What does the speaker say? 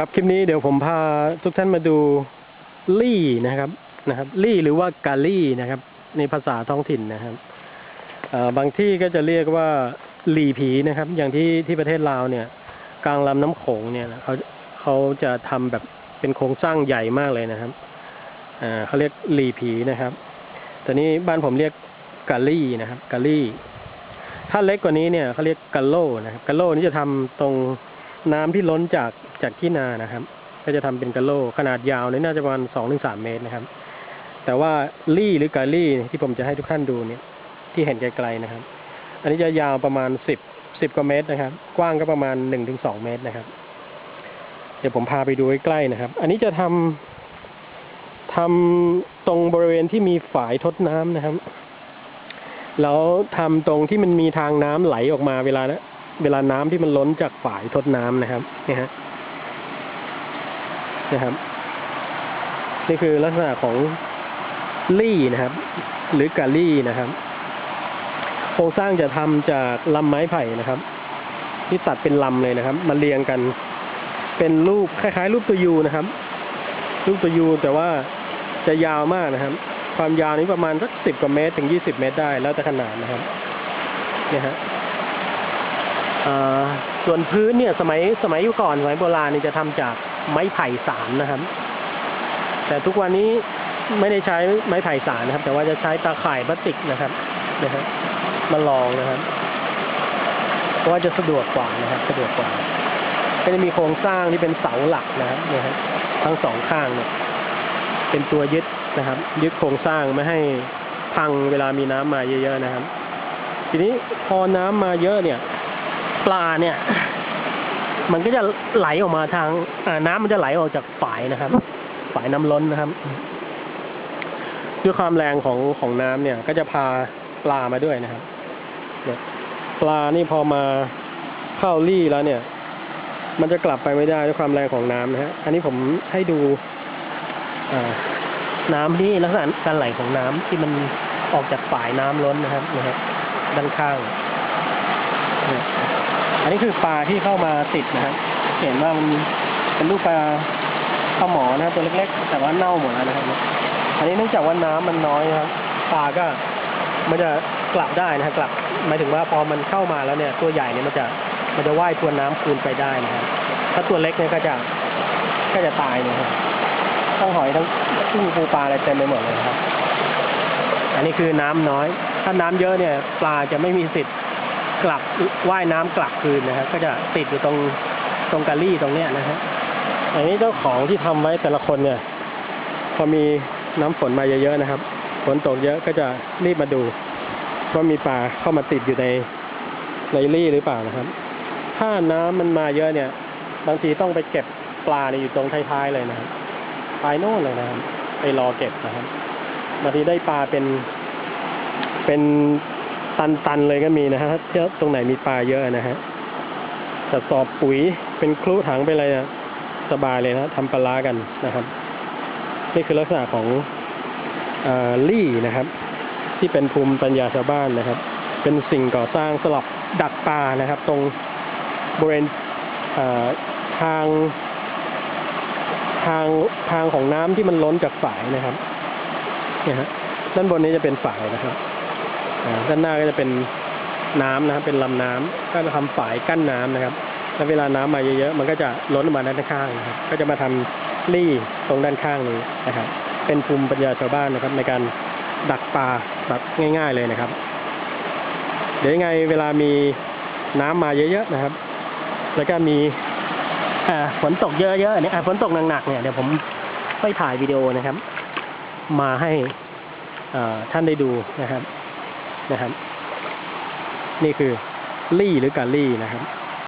ครับคลิปนี้เดี๋ยวผมพาทุกท่านมาดูลี่นะครับนะครับ ลี่หรือว่ากาลี่นะครับ ในภาษาท้องถิ่นนะครับบางที่ก็จะเรียกว่าหลีผีนะครับ อย่างที่ที่ประเทศลาวเนี่ย กลางลำน้ำโขงเนี่ยเขาเขาจะทำแบบเป็นโครงสร้างใหญ่มากเลยนะครับเขาเรียกหลีผีนะครับแต่นี้บ้านผมเรียกกาลี่นะครับกาลี่ ถ้าเล็กกว่านี้เนี่ยเขาเรียกกะโลนะครับกะโลนี่จะทำตรงน้ำที่ล้นจาก จากที่นานะครับ ก็จะทำเป็นกะโลขนาดยาวเนี่ยน่าจะประมาณสองถึงสามเมตรนะครับ แต่ว่าลี่หรือกาลี่ที่ผมจะให้ทุกท่านดูเนี่ย ที่เห็นไกลๆนะครับ อันนี้จะยาวประมาณสิบสิบกว่าเมตรนะครับ กว้างก็ประมาณหนึ่งถึงสองเมตรนะครับ เดี๋ยวผมพาไปดูใกล้ๆนะครับ อันนี้จะทำทำตรงบริเวณที่มีฝายทดน้ำนะครับ แล้วทำตรงที่มันมีทางน้ำไหลออกมาเวลาเวลาน้ำที่มันล้นจากฝายทดน้ำนะครับนี่ฮะ นะครับ นี่คือลักษณะของลี่นะครับ หรือกาลี่นะครับโครงสร้างจะทำจากลำไม้ไผ่นะครับ ที่ตัดเป็นลำเลยนะครับ มาเรียงกัน เป็นรูปคล้ายๆ รูปตัวยูนะครับ รูปตัวยูแต่ว่าจะยาวมากนะครับ ความยาวนี้ประมาณสักสิบกว่าเมตร ถึงยี่สิบเมตรได้แล้วแต่ขนาดนะครับเนี่ยฮะส่วนพื้นเนี่ย สมัยสมัยยุคก่อนสมัยโบราณนี่จะทำจาก ไม้ไผ่สารนะครับ แต่ทุกวันนี้ไม่ได้ใช้ไม้ไผ่สารนะครับ แต่ว่าจะใช้ตาข่ายพลาสติกนะครับนะฮะมาลองนะครับ เพราะว่าจะสะดวกกว่านะครับ สะดวกกว่าก็จะมีโครงสร้างที่เป็นเสาหลักนะครับนี่ยฮะทั้งสองข้างเนี่ยเป็นตัวยึดนะครับ ยึดโครงสร้างไม่ให้พังเวลามีน้ำมาเยอะๆนะครับ ทีนี้พอน้ำมาเยอะเนี่ย ปลาเนี่ย มันก็จะไหลออกมาทางอ่าน้ำมันจะไหลออกจากฝายนะครับ ฝายน้ำล้นนะครับ ด้วยความแรงของของน้ำเนี่ย ก็จะพาปลามาด้วยนะครับปลานี่พอมาเข้ารี่แล้วเนี่ย มันจะกลับไปไม่ได้ด้วยความแรงของน้ำนะฮะ อันนี้ผมให้ดูอ่าน้ำที่ลักษณะการไหลของน้ำที่มันออกจากฝายน้ำล้นนะครับนะครับด้านข้าง อันนี้คือปลาที่เข้ามาติดนะครับ เห็นว่ามันเป็นลูกปลาข้าหมอนะครับตัวเล็กๆ แต่ว่าเน่าหมดแล้วนะครับ อันนี้เนื่องจากว่าน้ำมันน้อยนะครับปลาก็มันจะกลับได้นะครับกลับหมายถึงว่าพอมันเข้ามาแล้วเนี่ย ตัวใหญ่เนี่ยมันจะมันจะว่ายทวนน้ำคืนไปได้นะครับถ้าตัวเล็กเนี่ยก็จะก็จะตายนะครับทั้งหอยทั้งกุ้งปูปลาอะไรเต็มไปหมดเลยครับ อันนี้คือน้ำน้อย ถ้าน้ำเยอะเนี่ย ปลาจะไม่มีสิทธิ์ กลับว่ายน้ำกลับคืนนะครับก็จะติดอยู่ตรงตรงกะลี่ตรงเนี้ยนะฮะอันนี้เจ้าของที่ทำไว้แต่ละคนเนี่ย พอมีน้ำฝนมาเยอะๆนะครับฝนตกเยอะก็จะรีบมาดูว่ามีปลาเข้ามาติดอยู่ในในรี่หรือเปล่านะครับ ถ้าน้ำมันมาเยอะเนี่ย บางทีต้องไปเก็บปลาเนี่ยอยู่ตรงท้ายๆเลยนะครับปลายโน่นเลยนะครับไปรอเก็บนะครับบางทีได้ปลาเป็นเป็น ตันๆเลยก็มีนะฮะถ้าตรงไหนมีปลาเยอะนะฮะจะสอบปุ๋ยเป็นคลุถังไปเลยนะสบายเลยนะทำปลาร้ากันนะครับ นี่คือลักษณะของอลี่นะครับ ที่เป็นภูมิปัญญาชาวบ้านนะครับ เป็นสิ่งก่อสร้างสลับดักปลานะครับ ตรงบริเวณทางทางทางของน้ำที่มันล้นจากฝายนะครับเนี่ยฮะด้านบนนี้จะเป็นฝายนะครับ ด้านหน้าก็จะเป็นน้ำนะครับเป็นลำน้ำก็จะทำฝายกั้นน้ำนะครับ แล้วเวลาน้ำมาเยอะๆมันก็จะล้นออกมาด้านข้างนะครับ ก็จะมาทำรี่ตรงด้านข้างนี้นะครับ เป็นภูมิปัญญาชาวบ้านนะครับ ในการดักปลาแบบง่าย ๆเลยนะครับ เดี๋ยวยังไงเวลามีน้ำมาเยอะๆนะครับ แล้วก็มีอ่าฝนตกเยอะๆเนี่ยอ่าฝนตกหนักๆเนี่ยเดี๋ยวผมไปถ่ายวิดีโอนะครับ มาให้อ่าท่านได้ดูนะครับ นะครับ นี่คือลี่หรือการลี่นะครับ